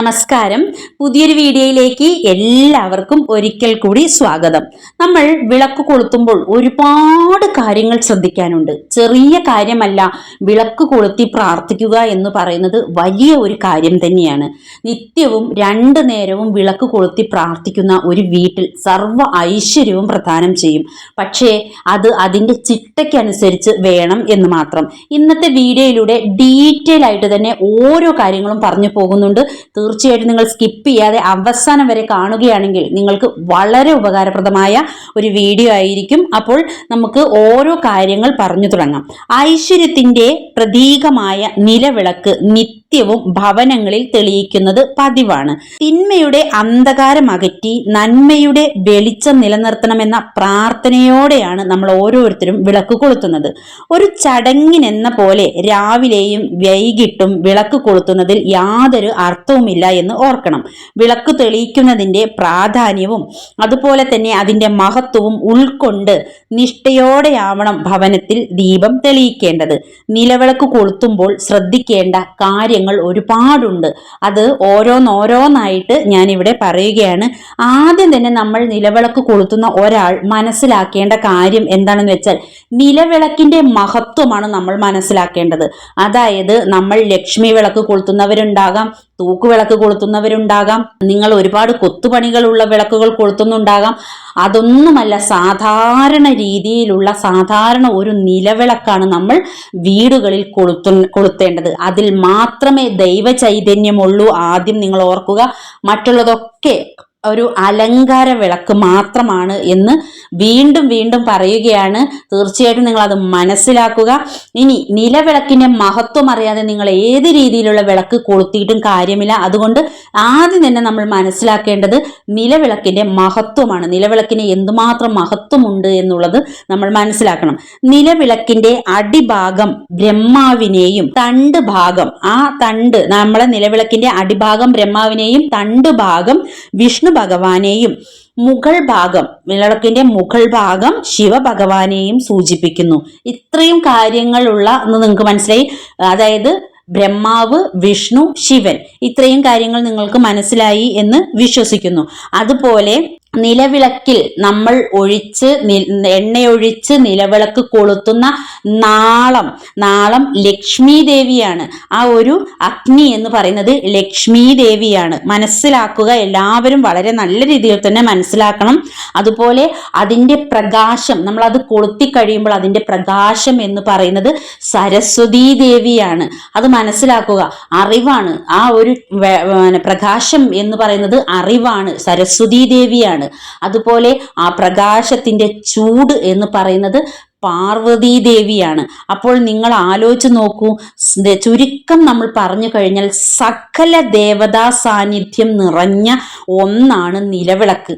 നമസ്കാരം. പുതിയൊരു വീഡിയോയിലേക്ക് എല്ലാവർക്കും ഒരിക്കൽ കൂടി സ്വാഗതം. നമ്മൾ വിളക്ക് കൊളുത്തുമ്പോൾ ഒരുപാട് കാര്യങ്ങൾ ശ്രദ്ധിക്കാനുണ്ട്. ചെറിയ കാര്യമല്ല വിളക്ക് കൊളുത്തി പ്രാർത്ഥിക്കുക എന്ന് പറയുന്നത് വലിയ ഒരു കാര്യം തന്നെയാണ്. നിത്യവും രണ്ട് നേരവും വിളക്ക് കൊളുത്തി പ്രാർത്ഥിക്കുന്ന ഒരു വീട്ടിൽ സർവ ഐശ്വര്യവും പ്രദാനം ചെയ്യും. പക്ഷേ അത് അതിന്റെ ചിട്ടയ്ക്കനുസരിച്ച് വേണം എന്ന് മാത്രം. ഇന്നത്തെ വീഡിയോയിലൂടെ ഡീറ്റെയിൽ ആയിട്ട് തന്നെ ഓരോ കാര്യങ്ങളും പറഞ്ഞു പോകുന്നുണ്ട്. തീർച്ചയായിട്ടും നിങ്ങൾ സ്കിപ്പ് ചെയ്യാതെ അവസാനം വരെ കാണുകയാണെങ്കിൽ നിങ്ങൾക്ക് വളരെ ഉപകാരപ്രദമായ ഒരു വീഡിയോ ആയിരിക്കും. അപ്പോൾ നമുക്ക് ഓരോ കാര്യങ്ങൾ പറഞ്ഞു തുടങ്ങാം. ഐശ്വര്യത്തിന്റെ പ്രതീകമായ നിലവിളക്ക് നിത്യവും ഭവനങ്ങളിൽ തെളിയിക്കുന്നത് പതിവാണ്. തിന്മയുടെ അന്ധകാരം അകറ്റി നന്മയുടെ വെളിച്ചം നിലനിർത്തണമെന്ന പ്രാർത്ഥനയോടെയാണ് നമ്മൾ ഓരോരുത്തരും വിളക്ക് കൊളുത്തുന്നത്. ഒരു ചടങ്ങിനെന്ന പോലെ രാവിലെയും വൈകിട്ടും വിളക്ക് കൊളുത്തുന്നതിൽ യാതൊരു അർത്ഥവുമില്ല എന്ന് ഓർക്കണം. വിളക്ക് തെളിയിക്കുന്നതിന്റെ പ്രാധാന്യവും അതുപോലെ തന്നെ അതിന്റെ മഹത്വവും ഉൾക്കൊണ്ട് നിഷ്ഠയോടെയാവണം ഭവനത്തിൽ ദീപം തെളിയിക്കേണ്ടത്. നിലവിളക്ക് കൊളുത്തുമ്പോൾ ശ്രദ്ധിക്കേണ്ട കാര്യങ്ങൾ ഒരുപാടുണ്ട്. അത് ഓരോന്നോരോന്നായിട്ട് ഞാനിവിടെ പറയുകയാണ്. ആദ്യം തന്നെ നമ്മൾ നിലവിളക്ക് കൊളുത്തുന്ന ഒരാൾ മനസ്സിലാക്കേണ്ട കാര്യം എന്താണെന്ന് വെച്ചാൽ നിലവിളക്കിന്റെ മഹത്വമാണ് നമ്മൾ മനസ്സിലാക്കേണ്ടത്. അതായത് നമ്മൾ ലക്ഷ്മി വിളക്ക് കൊളുത്തുന്നവരുണ്ടാകാം തൂക്കുവിളക്ക് കൊളുത്തുന്നവരുണ്ടാകാം. നിങ്ങൾ ഒരുപാട് കൊത്തുപണികളുള്ള വിളക്കുകൾ കൊളുത്തുന്നുണ്ടാകാം. അതൊന്നുമല്ല സാധാരണ രീതിയിലുള്ള സാധാരണ ഒരു നിലവിളക്കാണ് നമ്മൾ വീടുകളിൽ കൊളുത്തു കൊളുത്തേണ്ടത്. അതിൽ മാത്രമേ ദൈവ ചൈതന്യമുള്ളൂ ആദ്യം നിങ്ങൾ ഓർക്കുക. മറ്റുള്ളതൊക്കെ ഒരു അലങ്കാര വിളക്ക് മാത്രമാണ് എന്ന് വീണ്ടും വീണ്ടും പറയുകയാണ്. തീർച്ചയായിട്ടും നിങ്ങൾ അത് മനസ്സിലാക്കുക. ഇനി നിലവിളക്കിന്റെ മഹത്വം അറിയാതെ നിങ്ങൾ ഏത് രീതിയിലുള്ള വിളക്ക് കൊളുത്തിയിട്ടും കാര്യമില്ല. അതുകൊണ്ട് ആദ്യം തന്നെ നമ്മൾ മനസ്സിലാക്കേണ്ടത് നിലവിളക്കിന്റെ മഹത്വമാണ്. നിലവിളക്കിന് എന്തുമാത്രം മഹത്വമുണ്ട് എന്നുള്ളത് നമ്മൾ മനസ്സിലാക്കണം. നിലവിളക്കിന്റെ അടിഭാഗം ബ്രഹ്മാവിനെയും തണ്ട് ഭാഗം ആ തണ്ട് നമ്മളെ നിലവിളക്കിന്റെ അടിഭാഗം ബ്രഹ്മാവിനെയും തണ്ട് ഭാഗം വിഷ്ണു ഭഗവാനെയും മുഗൾ ഭാഗം വിളക്കിന്റെ മുഗൾ ഭാഗം ശിവഭഗവാനെയും സൂചിപ്പിക്കുന്നു. ഇത്രയും കാര്യങ്ങളുള്ള എന്ന് നിങ്ങൾക്ക് മനസ്സിലായി. അതായത് ബ്രഹ്മാവ് വിഷ്ണു ശിവൻ ഇത്രയും കാര്യങ്ങൾ നിങ്ങൾക്ക് മനസ്സിലായി എന്ന് വിശ്വസിക്കുന്നു. അതുപോലെ നിലവിളക്കിൽ നമ്മൾ ഒഴിച്ച് എണ്ണയൊഴിച്ച് നിലവിളക്ക് കൊളുത്തുന്ന നാളം നാളം ലക്ഷ്മി ദേവിയാണ് ആ ഒരു അഗ്നി എന്ന് പറയുന്നത് ലക്ഷ്മി ദേവിയാണ് മനസ്സിലാക്കുക എല്ലാവരും വളരെ നല്ല രീതിയിൽ തന്നെ മനസ്സിലാക്കണം. അതുപോലെ അതിന്റെ പ്രകാശം നമ്മൾ അത് കൊളുത്തി കഴിയുമ്പോൾ അതിന്റെ പ്രകാശം എന്ന് പറയുന്നത് സരസ്വതി ദേവിയാണ്. അത് മനസ്സിലാക്കുക അറിവാണ്. ആ ഒരു പ്രകാശം എന്ന് പറയുന്നത് അറിവാണ് സരസ്വതി ദേവിയാണ്. അതുപോലെ ആ പ്രകാശത്തിന്റെ ചൂട് എന്ന് പറയുന്നത് പാർവതീ ദേവിയാണ് അപ്പോൾ നിങ്ങൾ ആലോചിച്ച് നോക്കൂ ചുരുക്കം നമ്മൾ പറഞ്ഞു കഴിഞ്ഞാൽ സകല ദേവതാ സാന്നിധ്യം നിറഞ്ഞ ഒന്നാണ് നിലവിളക്ക്.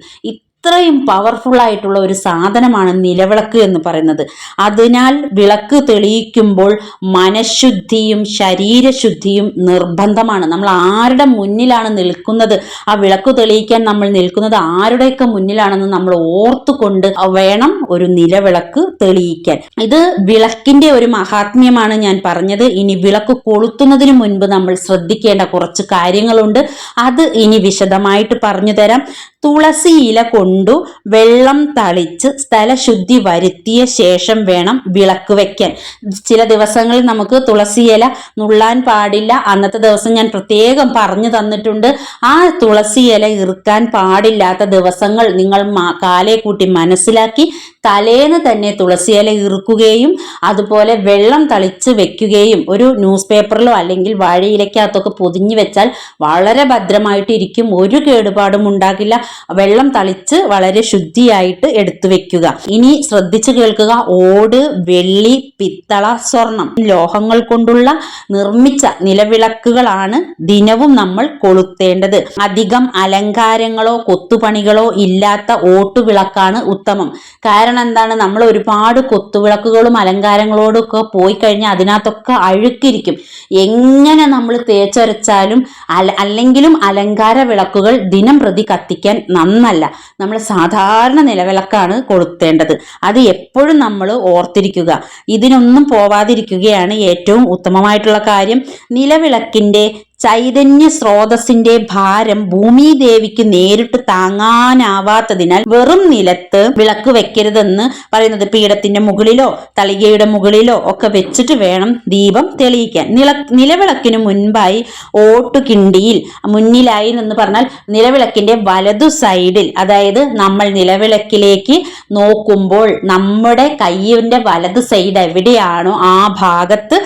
അത്രയും പവർഫുൾ ആയിട്ടുള്ള ഒരു സാധനമാണ് നിലവിളക്ക് എന്ന് പറയുന്നത്. അതിനാൽ വിളക്ക് തെളിയിക്കുമ്പോൾ മനഃശുദ്ധിയും ശരീരശുദ്ധിയും നിർബന്ധമാണ്. നമ്മൾ ആരുടെ മുന്നിലാണ് നിൽക്കുന്നത്? ആ വിളക്ക് തെളിയിക്കാൻ നമ്മൾ നിൽക്കുന്നത് ആരുടെയൊക്കെ മുന്നിലാണെന്ന് നമ്മൾ ഓർത്തുകൊണ്ട് വേണം ഒരു നിലവിളക്ക് തെളിയിക്കാൻ. ഇത് വിളക്കിന്റെ ഒരു മഹാത്മ്യമാണ് ഞാൻ പറഞ്ഞത്. ഇനി വിളക്ക് കൊളുത്തുന്നതിന് മുൻപ് നമ്മൾ ശ്രദ്ധിക്കേണ്ട കുറച്ച് കാര്യങ്ങളുണ്ട്. അത് ഇനി വിശദമായിട്ട് പറഞ്ഞു തരാം തുളസി ഇല കൊണ്ടു വെള്ളം തളിച്ച് സ്ഥലശുദ്ധി വരുത്തിയ ശേഷം വേണം വിളക്ക് വയ്ക്കാൻ ചില ദിവസങ്ങളിൽ നമുക്ക് തുളസി ഇല നുള്ളാൻ പാടില്ല. അന്നത്തെ ദിവസം ഞാൻ പ്രത്യേകം പറഞ്ഞു തന്നിട്ടുണ്ട്. ആ തുളസി ഇല ഇറുക്കാൻ പാടില്ലാത്ത ദിവസങ്ങൾ നിങ്ങൾ കാലേ കൂട്ടി മനസ്സിലാക്കി തലേന്ന് തന്നെ തുളസി ഇല ഇറുക്കുകയും അതുപോലെ വെള്ളം തളിച്ച് വെക്കുകയും ഒരു ന്യൂസ് പേപ്പറിലോ അല്ലെങ്കിൽ വാഴയിലക്കകത്തൊക്കെ പൊതിഞ്ഞു വെച്ചാൽ വളരെ ഭദ്രമായിട്ട് ഇരിക്കും ഒരു കേടുപാടും ഉണ്ടാകില്ല. വെള്ളം തളിച്ച് വളരെ ശുദ്ധിയായിട്ട് എടുത്തു വെക്കുക. ഇനി ശ്രദ്ധിച്ചു കേൾക്കുക. ഓട് വെള്ളി പിത്തള സ്വർണം ലോഹങ്ങൾ കൊണ്ടുള്ള നിർമ്മിച്ച നിലവിളക്കുകളാണ് ദിനവും നമ്മൾ കൊളുത്തേണ്ടത്. അധികം അലങ്കാരങ്ങളോ കൊത്തുപണികളോ ഇല്ലാത്ത ഓട്ടുവിളക്കാണ് ഉത്തമം. കാരണം എന്താണ്? നമ്മൾ ഒരുപാട് കൊത്തുവിളക്കുകളും അലങ്കാരങ്ങളോടും ഒക്കെ പോയി കഴിഞ്ഞാൽ അതിനകത്തൊക്കെ അഴുക്കിരിക്കും. എങ്ങനെ നമ്മൾ തേച്ചരച്ചാലും അല്ലെങ്കിലും അലങ്കാര വിളക്കുകൾ ദിനം പ്രതി കത്തിക്കാൻ നന്നല്ല. നമ്മൾ സാധാരണ നിലവിളക്കാണ് കൊളുത്തേണ്ടത്. അത് എപ്പോഴും നമ്മൾ ഓർത്തിരിക്കുക. ഇതിനൊന്നും പോവാതിരിക്കുകയാണ് ഏറ്റവും ഉത്തമമായിട്ടുള്ള കാര്യം. നിലവിളക്കിന്റെ ചൈതന്യ സ്രോതസ്സിന്റെ ഭാരം ഭൂമിദേവിക്ക് നേരിട്ട് താങ്ങാനാവാത്തതിനാൽ വെറും നിലത്ത് വിളക്ക് വെക്കരുതെന്ന് പറയുന്നത് പീഠത്തിന്റെ മുകളിലോ തളികയുടെ മുകളിലോ ഒക്കെ വെച്ചിട്ട് വേണം ദീപം തെളിയിക്കാൻ. നില നിലവിളക്കിന് മുൻപായി ഓട്ടുകിണ്ടിയിൽ മുന്നിലായി എന്ന് പറഞ്ഞാൽ നിലവിളക്കിന്റെ വലതു സൈഡിൽ അതായത് നമ്മൾ നിലവിളക്കിലേക്ക് നോക്കുമ്പോൾ നമ്മുടെ കയ്യിന്റെ വലതു സൈഡ് എവിടെയാണോ ആ ഭാഗത്ത്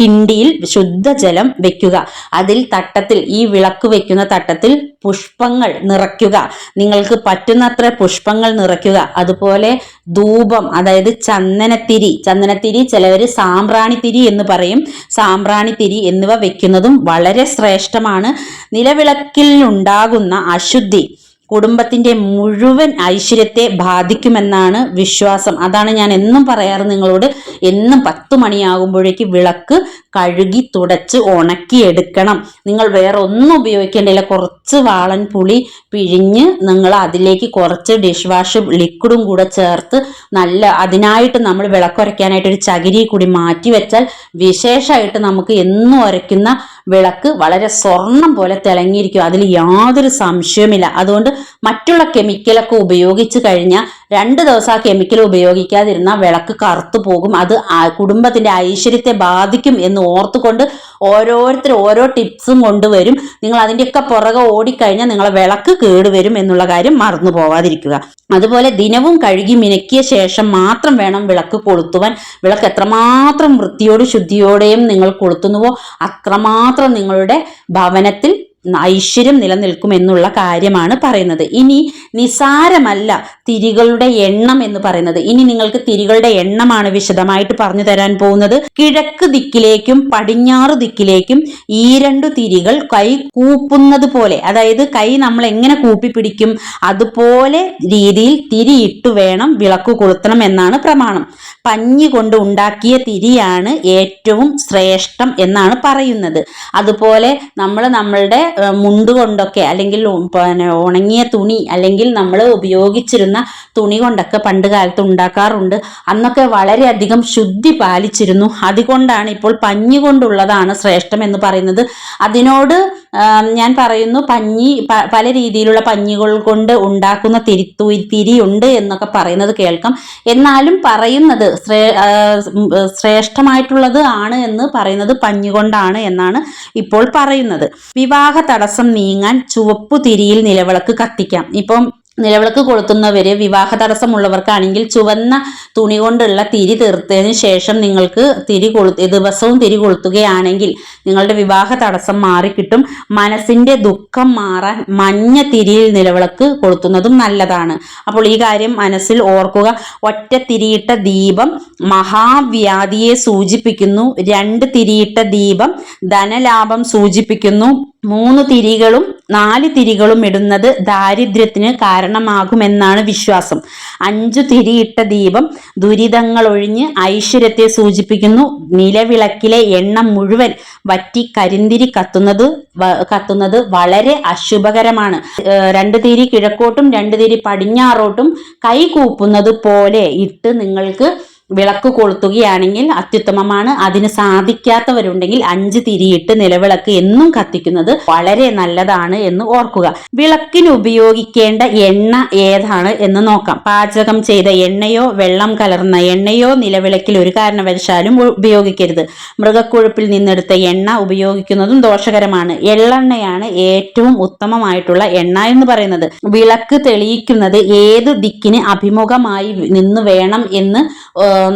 കിണ്ടിയിൽ ശുദ്ധജലം വെക്കുക. അതിൽ തട്ടത്തിൽ ഈ വിളക്ക് വെക്കുന്ന തട്ടത്തിൽ പുഷ്പങ്ങൾ നിറയ്ക്കുക. നിങ്ങൾക്ക് പറ്റുന്നത്ര പുഷ്പങ്ങൾ നിറയ്ക്കുക. അതുപോലെ ധൂപം അതായത് ചന്ദനത്തിരി. ചന്ദനത്തിരി ചിലവർ സാമ്പ്രാണിത്തിരി എന്ന് പറയും. സാമ്പ്രാണിത്തിരി എന്നിവ വെക്കുന്നതും വളരെ ശ്രേഷ്ഠമാണ്. നിലവിളക്കിൽ ഉണ്ടാകുന്ന അശുദ്ധി. കുടുംബത്തിന്റെ മുഴുവൻ ഐശ്വര്യത്തെ ബാധിക്കുമെന്നാണ് വിശ്വാസം. അതാണ് ഞാൻ എന്നും പറയാറ് നിങ്ങളോട്. എന്നും പത്ത് മണിയാകുമ്പോഴേക്ക് വിളക്ക് കഴുകി തുടച്ച് ഉണക്കി എടുക്കണം നിങ്ങൾ വേറെ ഒന്നും ഉപയോഗിക്കേണ്ടില്ല കുറച്ച് വാളൻ പുളി പിഴിഞ്ഞ് നിങ്ങൾ അതിലേക്ക് കുറച്ച് ഡിഷ് വാഷ് ലിക്വിഡും കൂടെ ചേർത്ത് നല്ല അതിനായിട്ട് നമ്മൾ വിളക്കുരയ്ക്കാനായിട്ട് ഒരു ചകിരി കൂടി മാറ്റി വെച്ചാൽ വിശേഷമായിട്ട് നമുക്ക് എന്നും ഉരയ്ക്കുന്ന വിളക്ക് വളരെ സ്വർണം പോലെ തിളങ്ങിയിരിക്കും. അതിൽ യാതൊരു സംശയവുമില്ല. അതുകൊണ്ട് മറ്റുള്ള കെമിക്കലൊക്കെ ഉപയോഗിച്ച് കഴിഞ്ഞാൽ രണ്ട് ദിവസം ആ കെമിക്കൽ ഉപയോഗിക്കാതിരുന്ന വിളക്ക് കറുത്തു പോകും. അത് കുടുംബത്തിന്റെ ഐശ്വര്യത്തെ ബാധിക്കും എന്ന് ഓർത്തുകൊണ്ട് ഓരോരുത്തർ ഓരോ ടിപ്സും കൊണ്ടുവരും. നിങ്ങൾ അതിന്റെയൊക്കെ പുറകെ ഓടിക്കഴിഞ്ഞാൽ നിങ്ങളെ വിളക്ക് കേടുവരും എന്നുള്ള കാര്യം മറന്നു പോവാതിരിക്കുക. അതുപോലെ ദിനവും കഴുകി മിനക്കിയ ശേഷം മാത്രം വേണം വിളക്ക് കൊളുത്തുവാൻ. വിളക്ക് എത്രമാത്രം വൃത്തിയോടും ശുദ്ധിയോടെയും നിങ്ങൾ കൊളുത്തുന്നുവോ അത്രമാത്രം നിങ്ങളുടെ ഭവനത്തിൽ ഐശ്വര്യം നിലനിൽക്കും എന്നുള്ള കാര്യമാണ് പറയുന്നത്. ഇനി നിസാരമല്ല തിരികളുടെ എണ്ണം എന്ന് പറയുന്നത്. ഇനി നിങ്ങൾക്ക് തിരികളുടെ എണ്ണമാണ് വിശദമായിട്ട് പറഞ്ഞു തരാൻ പോകുന്നത്. കിഴക്ക് ദിക്കിലേക്കും പടിഞ്ഞാറ് ദിക്കിലേക്കും ഈ രണ്ടു തിരികൾ കൈ കൂപ്പുന്നത് പോലെ അതായത് കൈ നമ്മൾ എങ്ങനെ കൂപ്പി പിടിക്കും അതുപോലെ രീതിയിൽ തിരിയിട്ട് വേണം വിളക്ക് കൊളുത്തണം എന്നാണ് പ്രമാണം. പഞ്ഞി കൊണ്ട് ഉണ്ടാക്കിയ തിരിയാണ് ഏറ്റവും ശ്രേഷ്ഠം എന്നാണ് പറയുന്നത്. അതുപോലെ നമ്മൾ നമ്മളുടെ മുണ്ട് കൊണ്ടൊക്കെ അല്ലെങ്കിൽ പിന്നെ ഉണങ്ങിയ തുണി അല്ലെങ്കിൽ നമ്മൾ ഉപയോഗിച്ചിരുന്ന തുണി കൊണ്ടൊക്കെ പണ്ട് കാലത്ത് ഉണ്ടാക്കാറുണ്ട്. അന്നൊക്കെ വളരെയധികം ശുദ്ധി പാലിച്ചിരുന്നു. അതുകൊണ്ടാണ് ഇപ്പോൾ പഞ്ഞി കൊണ്ടുള്ളതാണ് ശ്രേഷ്ഠം എന്ന് പറയുന്നത്. അതിനോട് ഞാൻ പറയുന്നു പഞ്ഞി പല രീതിയിലുള്ള പഞ്ഞികൾ കൊണ്ട് ഉണ്ടാക്കുന്ന തിരി തു- തിരിയുണ്ട് എന്നൊക്കെ പറയുന്നത് കേൾക്കാം. എന്നാലും പറയുന്നത് ശ്രേ ശ്രേഷ്ഠമായിട്ടുള്ളത് ആണ് എന്ന് പറയുന്നത് പഞ്ഞി കൊണ്ടാണ് എന്നാണ് ഇപ്പോൾ പറയുന്നത്. വിവാഹ തടസ്സം നീങ്ങാൻ ചുവപ്പു തിരിയിൽ നിലവിളക്ക് കത്തിക്കാം. ഇപ്പം നിലവിളക്ക് കൊളുത്തുന്നവർ വിവാഹ തടസ്സമുള്ളവർക്കാണെങ്കിൽ ചുവന്ന തുണി കൊണ്ടുള്ള തിരി തീർത്തതിന് ശേഷം നിങ്ങൾക്ക് തിരി കൊളു ദിവസവും തിരി കൊളുത്തുകയാണെങ്കിൽ നിങ്ങളുടെ വിവാഹ തടസ്സം മാറിക്കിട്ടും. മനസ്സിന്റെ ദുഃഖം മാറാൻ മഞ്ഞ തിരിയിൽ നിലവിളക്ക് കൊളുത്തുന്നതും നല്ലതാണ്. അപ്പോൾ ഈ കാര്യം മനസ്സിൽ ഓർക്കുക. ഒറ്റ തിരിയിട്ട ദീപം മഹാവ്യാധിയെ സൂചിപ്പിക്കുന്നു. രണ്ട് തിരിയിട്ട ദീപം ധനലാഭം സൂചിപ്പിക്കുന്നു. മൂന്ന് തിരികളും നാല് തിരികളും ഇടുന്നത് ദാരിദ്ര്യത്തിന് കാരണമാകുമെന്നാണ് വിശ്വാസം. അഞ്ചു തിരിയിട്ട ദീപം ദുരിതങ്ങൾ ഒഴിഞ്ഞ് ഐശ്വര്യത്തെ സൂചിപ്പിക്കുന്നു. നിലവിളക്കിലെ എണ്ണ മുഴുവൻ വറ്റി കരിന്തിരി കത്തുന്നത് കത്തുന്നത് വളരെ അശുഭകരമാണ്. രണ്ട് തിരി കിഴക്കോട്ടും രണ്ട് തിരി പടിഞ്ഞാറോട്ടും കൈ കൂപ്പുന്നത് പോലെ ഇട്ട് നിങ്ങൾക്ക് വിളക്ക് കൊളുത്തുകയാണെങ്കിൽ അത്യുത്തമമാണ്. അതിന് സാധിക്കാത്തവരുണ്ടെങ്കിൽ അഞ്ച് തിരിയിട്ട് നിലവിളക്ക് എന്നും കത്തിക്കുന്നത് വളരെ നല്ലതാണ് എന്ന് ഓർക്കുക. വിളക്കിന് ഉപയോഗിക്കേണ്ട എണ്ണ ഏതാണ് എന്ന് നോക്കാം. പാചകം ചെയ്ത എണ്ണയോ വെള്ളം കലർന്ന എണ്ണയോ നിലവിളക്കിൽ ഒരു കാരണവശാലും ഉപയോഗിക്കരുത്. മൃഗക്കൊഴുപ്പിൽ നിന്നെടുത്ത എണ്ണ ഉപയോഗിക്കുന്നതും ദോഷകരമാണ്. എള്ളെണ്ണയാണ് ഏറ്റവും ഉത്തമമായിട്ടുള്ള എണ്ണ എന്ന് പറയുന്നത്. വിളക്ക് തെളിയിക്കുന്നത് ഏത് ദിക്കിന് അഭിമുഖമായി നിന്ന് വേണം എന്ന്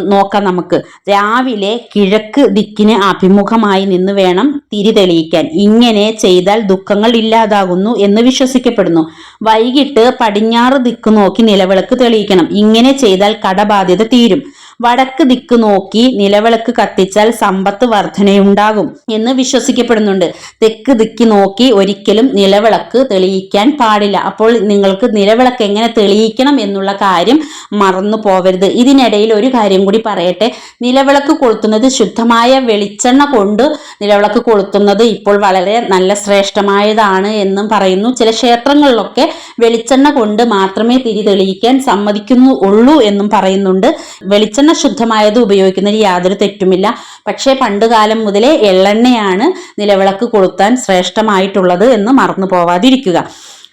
നോക്കാം നമുക്ക്. രാവിലെ കിഴക്ക് ദിക്കിന് അഭിമുഖമായി നിന്ന് വേണം തിരി തെളിയിക്കാൻ. ഇങ്ങനെ ചെയ്താൽ ദുഃഖങ്ങൾ ഇല്ലാതാകുന്നു എന്ന് വിശ്വസിക്കപ്പെടുന്നു. വൈകിട്ട് പടിഞ്ഞാറ് ദിക്ക് നോക്കി നിലവിളക്ക് തെളിയിക്കണം. ഇങ്ങനെ ചെയ്താൽ കടബാധ്യത തീരും. വടക്ക് ദിക്ക് നോക്കി നിലവിളക്ക് കത്തിച്ചാൽ സമ്പത്ത് വർധനയുണ്ടാകും എന്ന് വിശ്വസിക്കപ്പെടുന്നുണ്ട്. തെക്ക് ദിക്ക് നോക്കി ഒരിക്കലും നിലവിളക്ക് തെളിയിക്കാൻ പാടില്ല. അപ്പോൾ നിങ്ങൾക്ക് നിലവിളക്ക് എങ്ങനെ തെളിയിക്കണം എന്നുള്ള കാര്യം മറന്നു പോവരുത് ഇതിനിടയിൽ ഒരു കാര്യം കൂടി പറയട്ടെ. നിലവിളക്ക് കൊളുത്തുന്നത് ശുദ്ധമായ വെളിച്ചെണ്ണ കൊണ്ട് നിലവിളക്ക് കൊളുത്തുന്നത് ഇപ്പോൾ വളരെ നല്ല ശ്രേഷ്ഠമായതാണ് എന്നും പറയുന്നു. ചില ക്ഷേത്രങ്ങളിലൊക്കെ വെളിച്ചെണ്ണ കൊണ്ട് മാത്രമേ തിരി തെളിയിക്കാൻ സമ്മതിക്കുന്നു ഉള്ളൂ എന്നും പറയുന്നുണ്ട്. വെളിച്ചെണ്ണ എള്ളെണ്ണ ശുദ്ധമായത് ഉപയോഗിക്കുന്നതിൽ യാതൊരു തെറ്റുമില്ല. പക്ഷേ പണ്ട് കാലം മുതലേ എള്ളെണ്ണയാണ് നിലവിളക്ക് കൊളുത്താൻ ശ്രേഷ്ഠമായിട്ടുള്ളത് എന്ന് മറന്നു പോവാതിരിക്കുക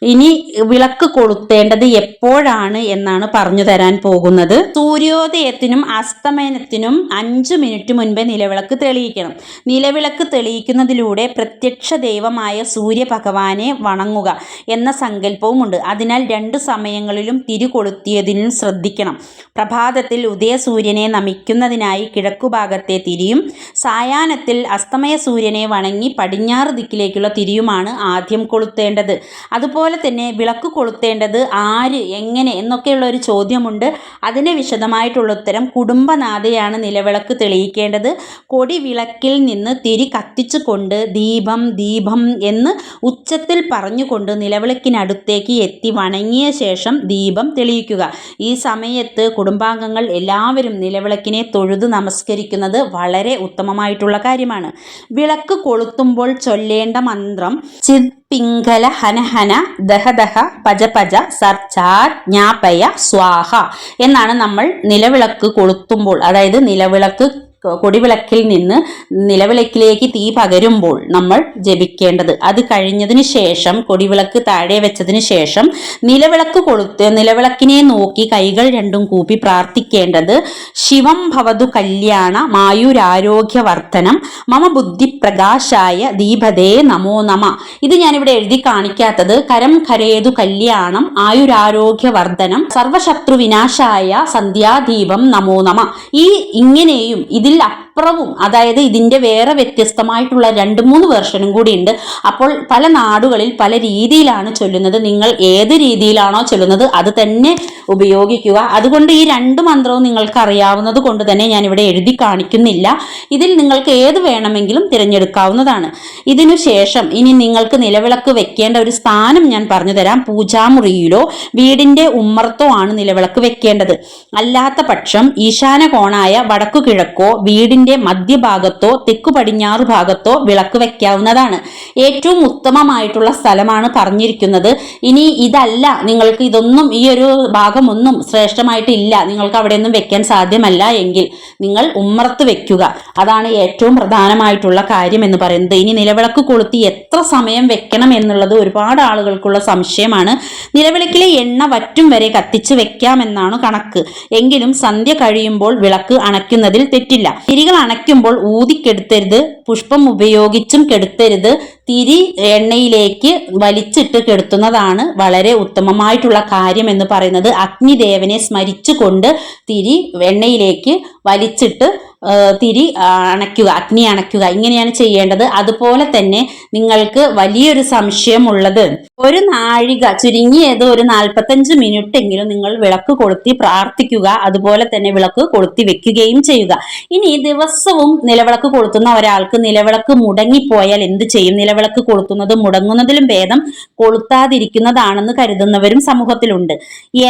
ഇനി വിളക്ക് കൊളുത്തേണ്ടത് എപ്പോഴാണ് എന്നാണ് പറഞ്ഞു തരാൻ പോകുന്നത്. സൂര്യോദയത്തിനും അസ്തമയനത്തിനും അഞ്ചു മിനിറ്റ് മുൻപേ നിലവിളക്ക് തെളിയിക്കണം. നിലവിളക്ക് തെളിയിക്കുന്നതിലൂടെ പ്രത്യക്ഷ ദൈവമായ സൂര്യഭഗവാനെ വണങ്ങുക എന്ന സങ്കല്പവുമുണ്ട്. അതിനാൽ രണ്ട് സമയങ്ങളിലും തിരി കൊളുത്തിയതിനും ശ്രദ്ധിക്കണം. പ്രഭാതത്തിൽ ഉദയസൂര്യനെ നമിക്കുന്നതിനായി കിഴക്കുഭാഗത്തെ തിരിയും സായാഹ്നത്തിൽ അസ്തമയ സൂര്യനെ വണങ്ങി പടിഞ്ഞാറ് ദിക്കിലേക്കുള്ള തിരിയുമാണ് ആദ്യം കൊളുത്തേണ്ടത്. അതുപോലെ തന്നെ വിളക്ക് കൊളുത്തേണ്ടത് ആര് എങ്ങനെ എന്നൊക്കെയുള്ള ഒരു ചോദ്യമുണ്ട്. അതിന് വിശദമായിട്ടുള്ള ഉത്തരം കുടുംബനാഥയാണ് നിലവിളക്ക് തെളിയിക്കേണ്ടത്. കൊടി വിളക്കിൽ നിന്ന് തിരി കത്തിച്ചുകൊണ്ട് ദീപം ദീപം എന്ന് ഉച്ചത്തിൽ പറഞ്ഞുകൊണ്ട് നിലവിളക്കിനടുത്തേക്ക് എത്തി വണങ്ങിയ ശേഷം ദീപം തെളിയിക്കുക. ഈ സമയത്ത് കുടുംബാംഗങ്ങൾ എല്ലാവരും നിലവിളക്കിനെ തൊഴുതു നമസ്കരിക്കുന്നത് വളരെ ഉത്തമമായിട്ടുള്ള കാര്യമാണ്. വിളക്ക് കൊളുത്തുമ്പോൾ ചൊല്ലേണ്ട മന്ത്രം ചിത് പിംഗല ഹനഹന ദഹദഹ പജ പജ സർച്ചാർ ജ്ഞാപയ സ്വാഹ എന്നാണ് നമ്മൾ നിലവിളക്ക് കൊളുത്തുമ്പോൾ അതായത് നിലവിളക്ക് കൊടിവിളക്കിൽ നിന്ന് നിലവിളക്കിലേക്ക് തീ പകരുമ്പോൾ നമ്മൾ ജപിക്കേണ്ടത്. അത് കഴിഞ്ഞതിന് ശേഷം കൊടിവിളക്ക് താഴെ വെച്ചതിന് ശേഷം നിലവിളക്ക് കൊളുത്ത് നിലവിളക്കിനെ നോക്കി കൈകൾ രണ്ടും കൂപ്പി പ്രാർത്ഥിക്കേണ്ടത് ശിവം ഭവതു കല്യാണ മായുരാരോഗ്യവർദ്ധനം മമ ബുദ്ധി പ്രകാശായ ദീപതേ നമോ നമ. ഇത് ഞാനിവിടെ എഴുതി കാണിക്കാത്തത് കരം കരേതു കല്യാണം ആയുരാരോഗ്യവർദ്ധനം സർവശത്രു വിനാശായ സന്ധ്യാദീപം നമോ നമ. ഈ ഇങ്ങനെയും ഇതിൽ là അപ്പുറവും അതായത് ഇതിന്റെ വേറെ വ്യത്യസ്തമായിട്ടുള്ള രണ്ട് മൂന്ന് വെർഷനും കൂടി ഉണ്ട് അപ്പോൾ പല നാടുകളിൽ പല രീതിയിലാണ് ചൊല്ലുന്നത്. നിങ്ങൾ ഏത് രീതിയിലാണോ ചൊല്ലുന്നത് അത് തന്നെ ഉപയോഗിക്കുക. അതുകൊണ്ട് ഈ രണ്ട് മന്ത്രവും നിങ്ങൾക്ക് അറിയാവുന്നത് കൊണ്ട് തന്നെ ഞാൻ ഇവിടെ എഴുതി കാണിക്കുന്നില്ല. ഇതിൽ നിങ്ങൾക്ക് ഏത് വേണമെങ്കിലും തിരഞ്ഞെടുക്കാവുന്നതാണ്. ഇതിനു ശേഷം ഇനി നിങ്ങൾക്ക് നിലവിളക്ക് വെക്കേണ്ട ഒരു സ്ഥാനം ഞാൻ പറഞ്ഞു തരാം പൂജാമുറിയിലോ വീടിന്റെ ഉമ്മർത്തോ ആണ് നിലവിളക്ക് വെക്കേണ്ടത്. അല്ലാത്ത പക്ഷം ഈശാന കോണായ വടക്കു കിഴക്കോ വീടിന്റെ മധ്യഭാഗത്തോ തെക്കു പടിഞ്ഞാറ് ഭാഗത്തോ വിളക്ക് വെക്കാവുന്നതാണ് ഏറ്റവും ഉത്തമമായിട്ടുള്ള സ്ഥലമാണ് പറഞ്ഞിരിക്കുന്നത്. ഇനി ഇതല്ല. നിങ്ങൾക്ക് ഇതൊന്നും ഈ ഒരു ഭാഗമൊന്നും ശ്രേഷ്ഠമായിട്ടില്ല നിങ്ങൾക്ക് അവിടെ ഒന്നും വെക്കാൻ സാധ്യമല്ല എങ്കിൽ നിങ്ങൾ ഉമ്മറത്ത് വെക്കുക. അതാണ് ഏറ്റവും പ്രധാനമായിട്ടുള്ള കാര്യം എന്ന് പറയുന്നത്. ഇനി നിലവിളക്ക് കൊളുത്തി എത്ര സമയം വെക്കണം എന്നുള്ളത് ഒരുപാട് ആളുകൾക്കുള്ള സംശയമാണ്. നിലവിളക്കിലെ എണ്ണ വറ്റും വരെ കത്തിച്ച് വെക്കാമെന്നാണ് കണക്ക്. എങ്കിലും സന്ധ്യ കഴിയുമ്പോൾ വിളക്ക് അണയ്ക്കുന്നതിൽ തെറ്റില്ല. തിരികൾ അണയ്ക്കുമ്പോൾ ഊതിക്കെടുത്തരുത് പുഷ്പം ഉപയോഗിച്ചും കെടുത്തരുത് തിരി എണ്ണയിലേക്ക് വലിച്ചിട്ട് കെടുത്തുന്നതാണ് വളരെ ഉത്തമമായിട്ടുള്ള കാര്യം എന്ന് പറയുന്നത്. അഗ്നിദേവനെ സ്മരിച്ചുകൊണ്ട് തിരി എണ്ണയിലേക്ക് വലിച്ചിട്ട് തിരി അണയ്ക്കുക അഗ്നി അണയ്ക്കുക. ഇങ്ങനെയാണ് ചെയ്യേണ്ടത്. അതുപോലെ തന്നെ നിങ്ങൾക്ക് വലിയൊരു സംശയമുള്ളത്. ഒരു നാഴിക ചുരുങ്ങിയത് ഒരു നാൽപ്പത്തഞ്ച് മിനിറ്റ് എങ്കിലും നിങ്ങൾ വിളക്ക് കൊളുത്തി പ്രാർത്ഥിക്കുക അതുപോലെ തന്നെ വിളക്ക് കൊളുത്തി വെക്കുകയും ചെയ്യുക. ഇനി ദിവസവും നിലവിളക്ക് കൊളുത്തുന്ന ഒരാൾക്ക് നിലവിളക്ക് മുടങ്ങിപ്പോയാൽ എന്ത് ചെയ്യും? നിലവിളക്ക് കൊളുത്തുന്നത് മുടങ്ങുന്നതിലും ഭേദം കൊളുത്താതിരിക്കുന്നതാണെന്ന് കരുതുന്നവരും സമൂഹത്തിലുണ്ട്.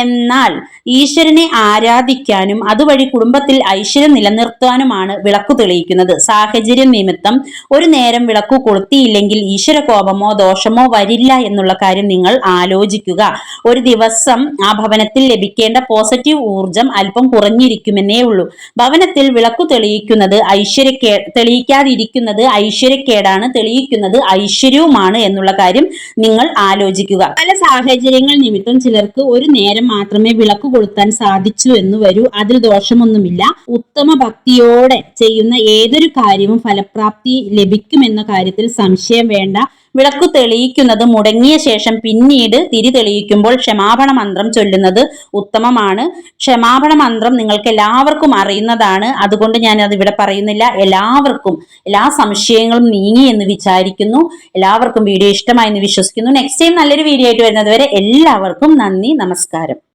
എന്നാൽ ഈശ്വരനെ ആരാധിക്കാനും അതുവഴി കുടുംബത്തിൽ ഐശ്വര്യം നിലനിർത്താനുമാണ് വിളക്ക് തെളിയിക്കുന്നത്. സാഹചര്യം നിമിത്തം ഒരു നേരം വിളക്ക് കൊളുത്തിയില്ലെങ്കിൽ ഈശ്വര കോപമോ ദോഷമോ വരില്ല എന്നുള്ള കാര്യം നിങ്ങൾ ആലോചിക്കുക. ഒരു ദിവസം ആ ഭവനത്തിൽ ലഭിക്കേണ്ട പോസിറ്റീവ് ഊർജം അല്പം കുറഞ്ഞിരിക്കുമെന്നേ ഉള്ളൂ. ഭവനത്തിൽ വിളക്കു തെളിയിക്കുന്നത് ഐശ്വര്യക്കേ തെളിയിക്കാതിരിക്കുന്നത് ഐശ്വര്യക്കേടാണ് തെളിയിക്കുന്നത് ഐശ്വര്യവുമാണ് എന്നുള്ള കാര്യം നിങ്ങൾ ആലോചിക്കുക. പല സാഹചര്യങ്ങൾ നിമിത്തം ചിലർക്ക് ഒരു നേരം മാത്രമേ വിളക്ക് കൊളുത്താൻ സാധിച്ചു എന്ന് വരൂ. അതിൽ ദോഷമൊന്നുമില്ല. ഉത്തമ ഭക്തിയോടെ ചെയ്യുന്ന ഏതൊരു കാര്യവും ഫലപ്രാപ്തി ലഭിക്കുമെന്ന കാര്യത്തിൽ സംശയം വേണ്ട. വിളക്കു തെളിയിക്കുന്നത് മുടങ്ങിയ ശേഷം പിന്നീട് തിരി തെളിയിക്കുമ്പോൾ ക്ഷമാപണ മന്ത്രം ചൊല്ലുന്നത് ഉത്തമമാണ്. ക്ഷമാപണ മന്ത്രം നിങ്ങൾക്ക് എല്ലാവർക്കും അറിയുന്നതാണ്. അതുകൊണ്ട് ഞാൻ അത് ഇവിടെ പറയുന്നില്ല. എല്ലാവർക്കും എല്ലാ സംശയങ്ങളും നീങ്ങി എന്ന് വിചാരിക്കുന്നു. എല്ലാവർക്കും വീഡിയോ ഇഷ്ടമായി എന്ന് വിശ്വസിക്കുന്നു. നെക്സ്റ്റ് ടൈം നല്ലൊരു വീഡിയോ ആയിട്ട് വരുന്നത് വരെ എല്ലാവർക്കും നന്ദി നമസ്കാരം.